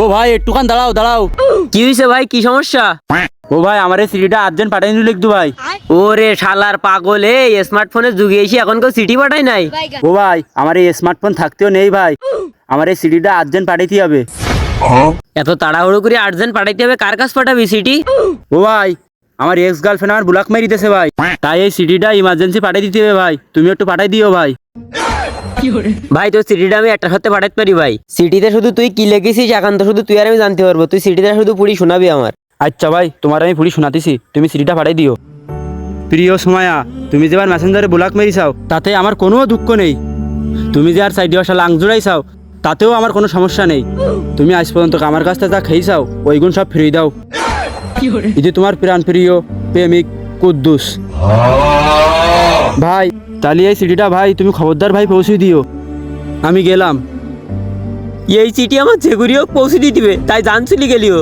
ও ভাই একটুখান দাঁড়াও দাঁড়াও। কি হয়েছে ভাই? কি সমস্যা? ও ভাই আমার এই সিডিটা আর্জেন্ট পাঠাই দিল একটু ভাই। ওরে শালার পাগল এ স্মার্টফোনে যুগে এসে এখন কেউ সিটি পাঠায় নাই। ও ভাই আমার এই স্মার্টফোন থাকতেও নেই ভাই। আমার এই সিডিটা আর্জেন্ট পাঠাইতে হবে। এত তাড়াহুড়ো করে আর্জেন্ট পাঠাইতে হবে কার কাছ পাঠাবি সিটি? ও ভাই আমার এক্স গার্লফ্রেন্ড আমার ব্লক মেরে দিতেছে ভাই। তাই এই সিটিটা ইমার্জেন্সি পাঠাই দিতে হবে ভাই। তুমি একটু পাঠাই দিও ভাই। ভাই তোর সিটিটা আমি একটা সাথে পাঠাতে পারি ভাই। সিটিতে শুধু তুই কি লেগেছিস এখন তো শুধু তুই আর আমি জানতে পারব। তুই সিটিটা শুধু পুরি শোনাবি আমার। আচ্ছা ভাই তোমার আমি পুরি শোনাতেছি। তুমি সিটিটা পাঠাই দিও। প্রিয় সময়া তুমি যেবার মেসেঞ্জারে ব্লক মেরিছাও তাতে আমার কোনো দুঃখ নেই। তুমি যে আর সাইডে আসা লাং জুড়াইছাও তাতেও আমার কোনো সমস্যা নেই। তুমি আজ পর্যন্ত আমার কাছ থেকে যা খেয়ে খেয়েছাও ওইগুণ সব ফিরিয়ে দাও। এই যে তোমার প্রাণ প্রিয় প্রেমিক কুদ্দুস। ভাই তাহলে এই চিঠিটা ভাই তুমি খবরদার ভাই পৌঁছে দিও। আমি গেলাম। এই চিঠি আমার যেগুড়ি হোক পৌঁছে দিয়ে দিবে তাই জানছিলি গেলিও।